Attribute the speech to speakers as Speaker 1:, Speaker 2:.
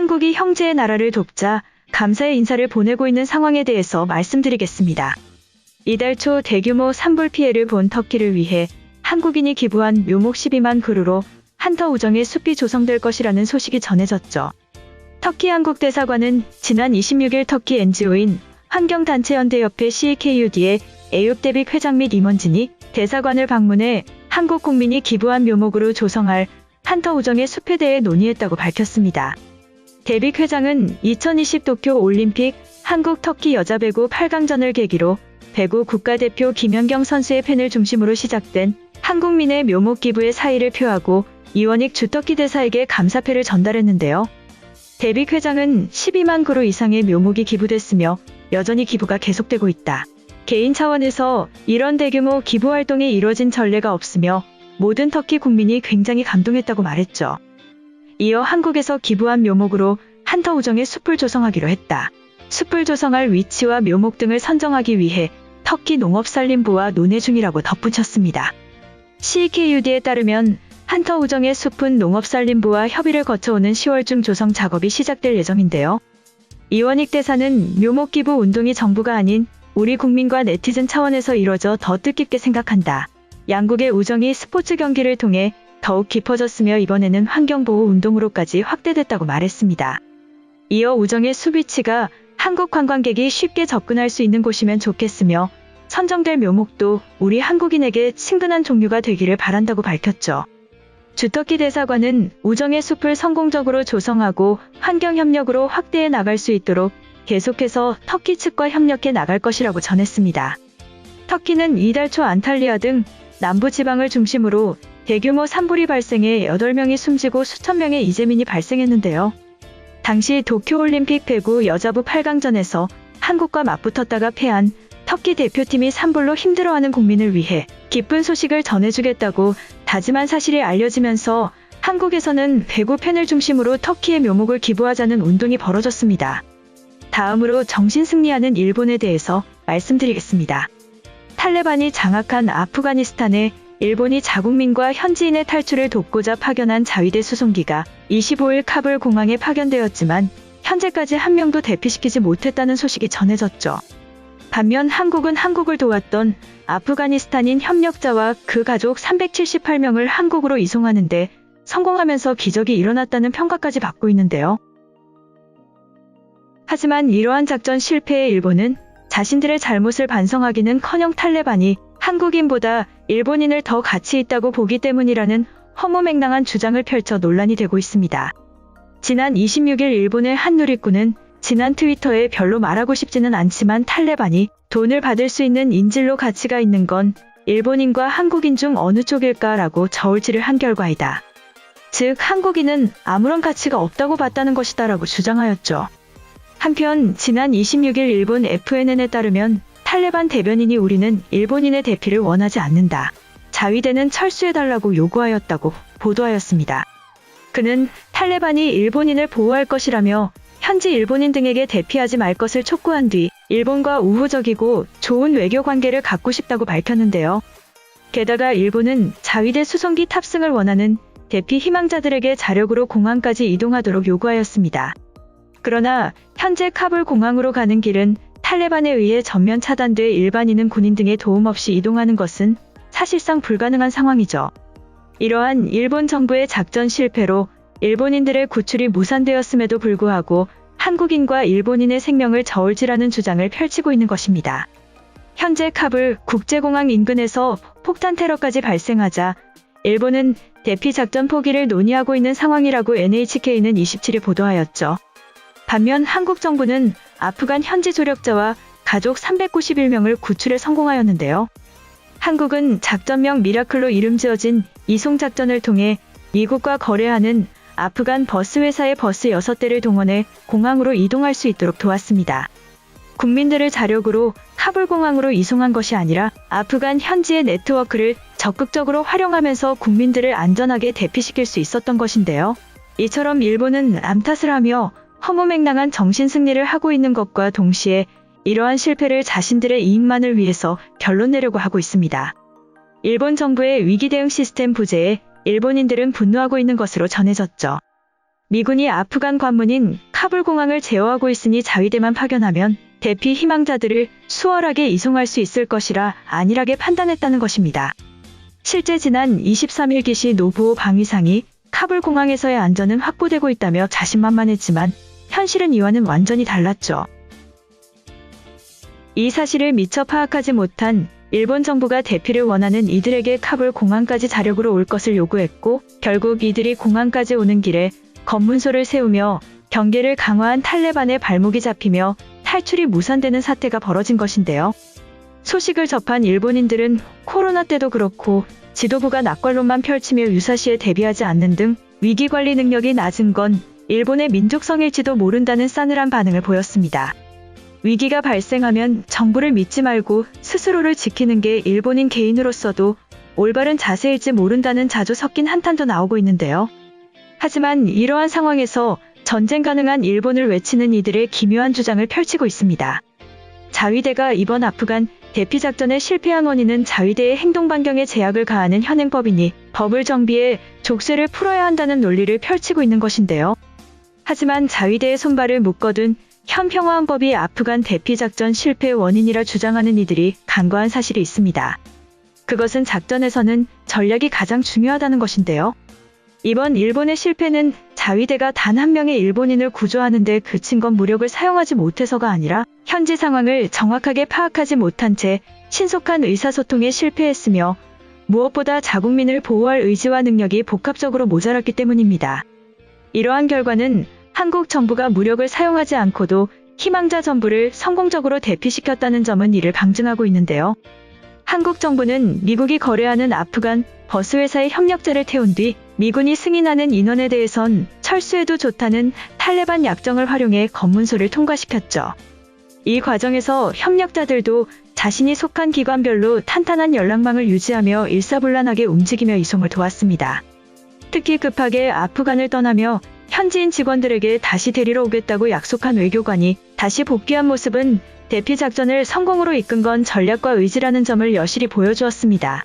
Speaker 1: 한국이 형제의 나라를 돕자 감사의 인사를 보내고 있는 상황에 대해서 말씀드리겠습니다. 이달 초 대규모 산불 피해를 본 터키를 위해 한국인이 기부한 묘목 12만 그루로 한터 우정의 숲이 조성될 것이라는 소식이 전해졌죠. 터키 한국 대사관은 지난 26일 터키 NGO인 환경단체연대협회 CKUD의 에욤 데빅 회장 및 임원진이 대사관을 방문해 한국 국민이 기부한 묘목으로 조성할 한터 우정의 숲에 대해 논의했다고 밝혔습니다. 데빅 회장은 2020 도쿄 올림픽 한국 터키 여자 배구 8강전을 계기로 배구 국가대표 김연경 선수의 팬을 중심으로 시작된 한국민의 묘목 기부의 사의를 표하고 이원익 주터키 대사에게 감사패를 전달했는데요. 데빅 회장은 12만 그루 이상의 묘목이 기부됐으며 여전히 기부가 계속되고 있다. 개인 차원에서 이런 대규모 기부 활동이 이뤄진 전례가 없으며 모든 터키 국민이 굉장히 감동했다고 말했죠. 이어 한국에서 기부한 묘목으로 한터 우정의 숲을 조성하기로 했다. 숲을 조성할 위치와 묘목 등을 선정하기 위해 터키 농업산림부와 논의 중이라고 덧붙였습니다. CKUD에 따르면 한터 우정의 숲은 농업산림부와 협의를 거쳐오는 10월 중 조성 작업이 시작될 예정인데요. 이원익 대사는 묘목 기부 운동이 정부가 아닌 우리 국민과 네티즌 차원에서 이뤄져 더 뜻깊게 생각한다. 양국의 우정이 스포츠 경기를 통해 더욱 깊어졌으며 이번에는 환경보호 운동으로까지 확대됐다고 말했습니다. 이어 우정의 수비치가 한국 관광객이 쉽게 접근할 수 있는 곳이면 좋겠으며 선정될 묘목도 우리 한국인에게 친근한 종류가 되기를 바란다고 밝혔죠. 주터키 대사관은 우정의 숲을 성공적으로 조성하고 환경협력으로 확대해 나갈 수 있도록 계속해서 터키 측과 협력해 나갈 것이라고 전했습니다. 터키는 이달 초 안탈리아 등 남부 지방을 중심으로 대규모 산불이 발생해 8명이 숨지고 수천 명의 이재민이 발생했는데요. 당시 도쿄올림픽 배구 여자부 8강전에서 한국과 맞붙었다가 패한 터키 대표팀이 산불로 힘들어하는 국민을 위해 기쁜 소식을 전해주겠다고 다짐한 사실이 알려지면서 한국에서는 배구 팬을 중심으로 터키의 묘목을 기부하자는 운동이 벌어졌습니다. 다음으로 정신 승리하는 일본에 대해서 말씀드리겠습니다. 탈레반이 장악한 아프가니스탄에 일본이 자국민과 현지인의 탈출을 돕고자 파견한 자위대 수송기가 25일 카불 공항에 파견되었지만 현재까지 한 명도 대피시키지 못했다는 소식이 전해졌죠. 반면 한국은 한국을 도왔던 아프가니스탄인 협력자와 그 가족 378명을 한국으로 이송하는데 성공하면서 기적이 일어났다는 평가까지 받고 있는데요. 하지만 이러한 작전 실패에 일본은 자신들의 잘못을 반성하기는 커녕 탈레반이 한국인보다 일본인을 더 가치 있다고 보기 때문이라는 허무맹랑한 주장을 펼쳐 논란이 되고 있습니다. 지난 26일 일본의 한 누리꾼은 지난 트위터에 별로 말하고 싶지는 않지만 탈레반이 돈을 받을 수 있는 인질로 가치가 있는 건 일본인과 한국인 중 어느 쪽일까라고 저울질을 한 결과이다. 즉, 한국인은 아무런 가치가 없다고 봤다는 것이다라고 주장하였죠. 한편 지난 26일 일본 FNN에 따르면 탈레반 대변인이 우리는 일본인의 대피를 원하지 않는다. 자위대는 철수해달라고 요구하였다고 보도하였습니다. 그는 탈레반이 일본인을 보호할 것이라며 현지 일본인 등에게 대피하지 말 것을 촉구한 뒤 일본과 우호적이고 좋은 외교 관계를 갖고 싶다고 밝혔는데요. 게다가 일본은 자위대 수송기 탑승을 원하는 대피 희망자들에게 자력으로 공항까지 이동하도록 요구하였습니다. 그러나 현재 카불 공항으로 가는 길은 탈레반에 의해 전면 차단돼 일반인은 군인 등의 도움 없이 이동하는 것은 사실상 불가능한 상황이죠. 이러한 일본 정부의 작전 실패로 일본인들의 구출이 무산되었음에도 불구하고 한국인과 일본인의 생명을 저울질하는 주장을 펼치고 있는 것입니다. 현재 카불 국제공항 인근에서 폭탄 테러까지 발생하자 일본은 대피 작전 포기를 논의하고 있는 상황이라고 NHK는 27일 보도하였죠. 반면 한국 정부는 아프간 현지 조력자와 가족 391명을 구출에 성공하였는데요. 한국은 작전명 미라클로 이름 지어진 이송 작전을 통해 미국과 거래하는 아프간 버스 회사의 버스 6대를 동원해 공항으로 이동할 수 있도록 도왔습니다. 국민들을 자력으로 카불 공항으로 이송한 것이 아니라 아프간 현지의 네트워크를 적극적으로 활용하면서 국민들을 안전하게 대피시킬 수 있었던 것인데요. 이처럼 일본은 암탓을 하며 허무맹랑한 정신 승리를 하고 있는 것과 동시에 이러한 실패를 자신들의 이익만을 위해서 결론 내려고 하고 있습니다. 일본 정부의 위기 대응 시스템 부재에 일본인들은 분노하고 있는 것으로 전해졌죠. 미군이 아프간 관문인 카불 공항을 제어하고 있으니 자위대만 파견하면 대피 희망자들을 수월하게 이송할 수 있을 것이라 안일하게 판단했다는 것입니다. 실제 지난 23일 기시 노부오 방위상이 카불 공항에서의 안전은 확보되고 있다며 자신만만했지만 현실은 이와는 완전히 달랐죠. 이 사실을 미처 파악하지 못한 일본 정부가 대피를 원하는 이들에게 카불 공항까지 자력으로 올 것을 요구했고 결국 이들이 공항까지 오는 길에 검문소를 세우며 경계를 강화한 탈레반의 발목이 잡히며 탈출이 무산되는 사태가 벌어진 것인데요. 소식을 접한 일본인들은 코로나 때도 그렇고 지도부가 낙관론만 펼치며 유사시에 대비하지 않는 등 위기 관리 능력이 낮은 건 일본의 민족성일지도 모른다는 싸늘한 반응을 보였습니다. 위기가 발생하면 정부를 믿지 말고 스스로를 지키는 게 일본인 개인으로서도 올바른 자세일지 모른다는 자주 섞인 한탄도 나오고 있는데요. 하지만 이러한 상황에서 전쟁 가능한 일본을 외치는 이들의 기묘한 주장을 펼치고 있습니다. 자위대가 이번 아프간 대피 작전에 실패한 원인은 자위대의 행동 반경에 제약을 가하는 현행법이니 법을 정비해 족쇄를 풀어야 한다는 논리를 펼치고 있는 것인데요. 하지만 자위대의 손발을 묶어둔 현 평화헌법이 아프간 대피 작전 실패의 원인이라 주장하는 이들이 간과한 사실이 있습니다. 그것은 작전에서는 전략이 가장 중요하다는 것인데요. 이번 일본의 실패는 자위대가 단 한 명의 일본인을 구조하는 데 그친 건 무력을 사용하지 못해서가 아니라 현지 상황을 정확하게 파악하지 못한 채 신속한 의사소통에 실패했으며 무엇보다 자국민을 보호할 의지와 능력이 복합적으로 모자랐기 때문입니다. 이러한 결과는 한국 정부가 무력을 사용하지 않고도 희망자 전부를 성공적으로 대피시켰다는 점은 이를 방증하고 있는데요. 한국 정부는 미국이 거래하는 아프간 버스 회사의 협력자를 태운 뒤 미군이 승인하는 인원에 대해선 철수해도 좋다는 탈레반 약정을 활용해 검문소를 통과시켰죠. 이 과정에서 협력자들도 자신이 속한 기관별로 탄탄한 연락망을 유지하며 일사불란하게 움직이며 이송을 도왔습니다. 특히 급하게 아프간을 떠나며 현지인 직원들에게 다시 데리러 오겠다고 약속한 외교관이 다시 복귀한 모습은 대피 작전을 성공으로 이끈 건 전략과 의지라는 점을 여실히 보여주었습니다.